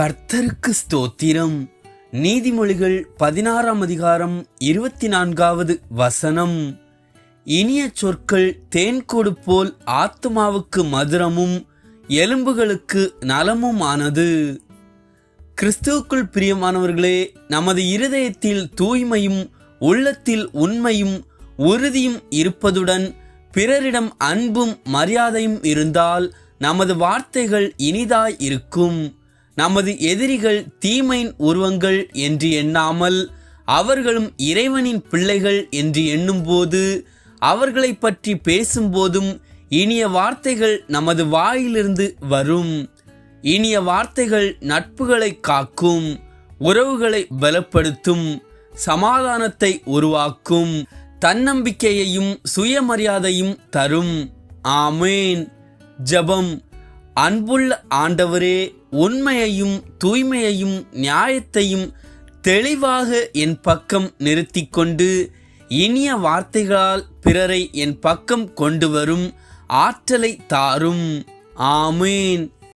கர்த்தருக்கு ஸ்தோத்திரம். நீதிமொழிகள் பதினாறாம் அதிகாரம் இருபத்தி நான்காவது வசனம். இனிய சொற்கள் தேன்கொடு போல் ஆத்மாவுக்கு மதுரமும் எலும்புகளுக்கு நலமுமானது. கிறிஸ்துவுக்குள் பிரியமானவர்களே நமது இருதயத்தில் தூய்மையும் உள்ளத்தில் உண்மையும் உறுதியும் இருப்பதுடன் பிறரிடம் அன்பும் மரியாதையும் இருந்தால் நமது வார்த்தைகள் இனிதாய் இருக்கும். நமது எதிரிகள் தீமையின் உருவங்கள் என்று எண்ணாமல் அவர்களும் இறைவனின் பிள்ளைகள் என்று எண்ணும்போது அவர்களை பற்றி பேசும்போதும் இனிய வார்த்தைகள் நமது வாயிலிருந்து வரும். இனிய வார்த்தைகள் நட்புகளை காக்கும் உறவுகளை பலப்படுத்தும் சமாதானத்தை உருவாக்கும் தன்னம்பிக்கையையும் சுயமரியாதையும் தரும். ஆமேன். ஜெபம். அன்புள்ள ஆண்டவரே உண்மையையும் தூய்மையையும் நியாயத்தையும் தெளிவாக என் பக்கம் நிறுத்தி கொண்டு இனிய வார்த்தைகளால் பிறரை என் பக்கம் கொண்டு வரும் ஆற்றலை தாரும். ஆமீன்.